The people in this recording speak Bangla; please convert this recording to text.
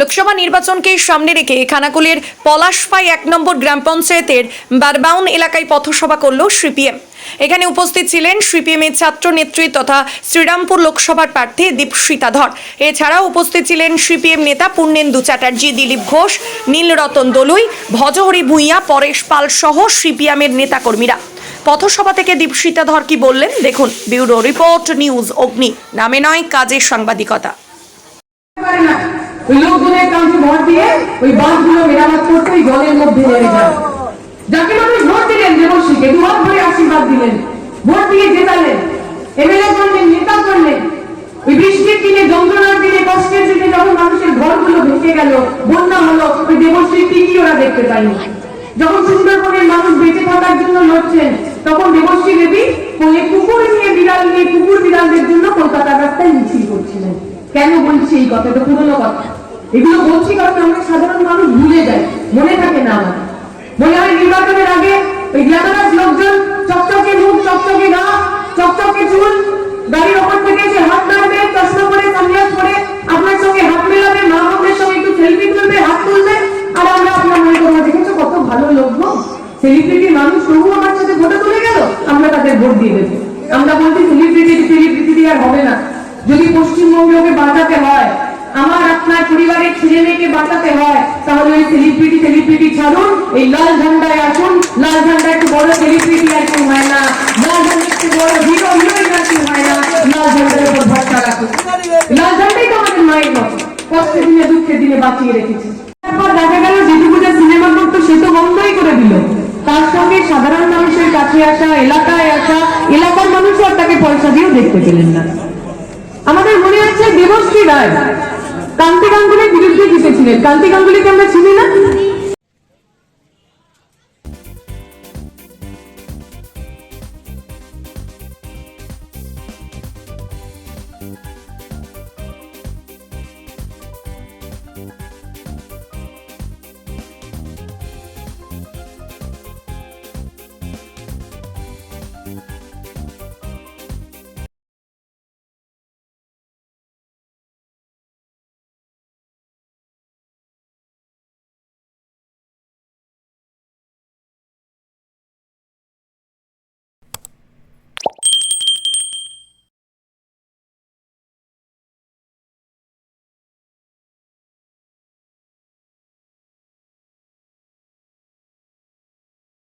লোকসভা নির্বাচনকে সামনে রেখে খানাকুলের পলাশপাই এক নম্বর গ্রাম পঞ্চায়েতের বারবাউন এলাকায় পথসভা করল সিপিএম। এখানে উপস্থিত ছিলেন সিপিএমের ছাত্র নেত্রী তথা শ্রীরামপুর লোকসভার প্রার্থী দীপশিতা ধর এছাড়াও উপস্থিত ছিলেন সিপিএম নেতা পূর্ণেন্দু চ্যাটার্জি, দিলীপ ঘোষ, নীলরতন দলুই, ভজহরি ভূঁইয়া, পরেশ পাল সহ সিপিএমের নেতাকর্মীরা। পথসভা থেকে দীপশিতা ধর কি বললেন? দেখুন, ব্যুরো রিপোর্ট নিউজ অগ্নি। নামে নয়, কাজের সাংবাদিকতা। ওই লোকজনের কাউকে ভোট দিয়ে ওই বাঁধগুলো মেরামত করতে ওই জলের মধ্যে নেমে যায়। যাকে মানুষ ভোট দিলেন দেবশ্রীকে দুহাত ধরে আশীর্বাদ দিলেন, ভোট দিয়ে জেতালেন, এমএলএ করলেন, নেতা করলেন। ওই বৃষ্টির দিনে, যন্ত্রণার দিনে, কষ্টের দিনে যখন মানুষের ঘরগুলো ভেসে গেল, বন্যা হলো, ওই দেবশ্রী টিকি ওরা দেখতে পায়নি। যখন সুন্দরবনের মানুষ বেঁচে থাকার জন্য লড়ছেন, তখন দেবশ্রী দেবী কোলে কুকুর নিয়ে বিড়াল নিয়ে কুকুর বিড়ালদের জন্য কলকাতার রাস্তায় মিছিল করছিলেন। কেন বলছি এই কথা এটা পুরনো কথা। এগুলো বলছি কারণ আমরা সাধারণ মানুষ ভুলে যাই মনে থাকে না আমার। মনে হয় নির্বাচনের আগে ওই গ্ল্যামারাস লোকজন চকচকে মুখ, চকচকে গা, চকচকে চুল, গাড়ির ওপর থেকে এসে হাত নাড়বে, চশমা পরে, সানগ্লাস পরে, আপনার সঙ্গে হাত মেলাবে, মা বোনদের সঙ্গে একটু সেলফি তুলবে, হাত তুলবে, আর আমরা আপনার মনে করব দেখেছ কত ভালো লোক গো? সেলিব্রিটি মানুষ তবু আমার সাথে ভোটে তুলে গেল? আমরা তাদের ভোট দিয়ে দেবো। আমরা বলছি সেলিব্রিটি সেলিব্রিটি আর হবে না। যদি পশ্চিমবঙ্গকে বাঁচাতে হয় আপনার পরিবারের ছেলে মেয়েকে বাঁচাতে হয়, তাহলে ওই সেলিব্রিটি সেলিব্রিটি ছাড়ুন, এই লাল ঝান্ডায় আসুন, লাল ঝান্ডা একটু বড় সেলিব্রিটি আর কেউ হয় না, লাল ঝান্ডা একটু বড় হিরো হিরোইন আর হয় না, লাল ঝান্ডার উপর ভরসা রাখুন। লাল ঝান্ডাই তো আমাদের মায়ের মতো, কষ্টের দিনে, দুঃখের দিনে বাঁচিয়ে রেখেছে। তারপর দেখা গেল, যেটুকুটা সিনেমা করতো, সে তো বন্ধই করে দিল। তার সঙ্গে সাধারণ মানুষের কাছে আসা, এলাকায় আসা, এলাকার মানুষও আর তাকে পয়সা দিয়েও দেখতে পেলেন না। আমাদের মনে হচ্ছে দেবশ্রী রায়। কান্তি গাঙ্গুলির বিরুদ্ধে জিতেছিলেন কান্তি গাঙ্গুলিকে আমরা চিনি না